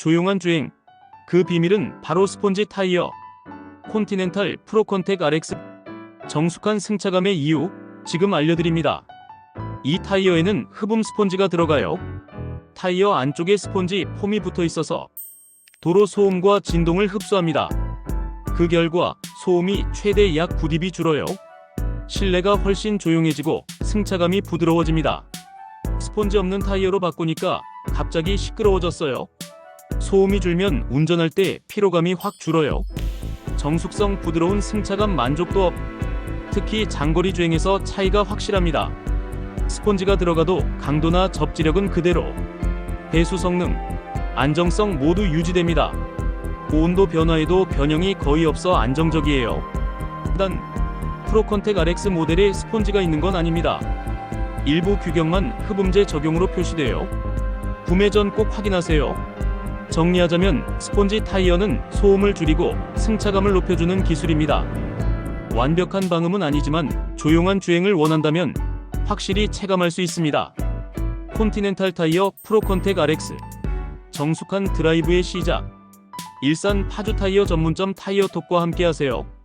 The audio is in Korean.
조용한 주행. 그 비밀은 바로 스폰지 타이어. 콘티넨탈 프로컨텍 RX. 정숙한 승차감의 이유 지금 알려드립니다. 이 타이어에는 흡음 스폰지가 들어가요. 타이어 안쪽에 스폰지 폼이 붙어 있어서 도로 소음과 진동을 흡수합니다. 그 결과 소음이 최대 약 9dB 줄어요. 실내가 훨씬 조용해지고 승차감이 부드러워집니다. 스폰지 없는 타이어로 바꾸니까 갑자기 시끄러워졌어요. 소음이 줄면 운전할 때 피로감이 확 줄어요. 정숙성 부드러운 승차감 만족도 업. 특히 장거리 주행에서 차이가 확실합니다. 스폰지가 들어가도 강도나 접지력은 그대로. 배수 성능, 안정성 모두 유지됩니다. 고온도 변화에도 변형이 거의 없어 안정적이에요. 단 프로컨텍 RX 모델에 스폰지가 있는 건 아닙니다. 일부 규격만 흡음재 적용으로 표시돼요. 구매 전 꼭 확인하세요. 정리하자면 스폰지 타이어는 소음을 줄이고 승차감을 높여주는 기술입니다. 완벽한 방음은 아니지만 조용한 주행을 원한다면 확실히 체감할 수 있습니다. 콘티넨탈 타이어 프로컨텍 RX 정숙한 드라이브의 시작 일산 파주 타이어 전문점 타이어톡과 함께하세요.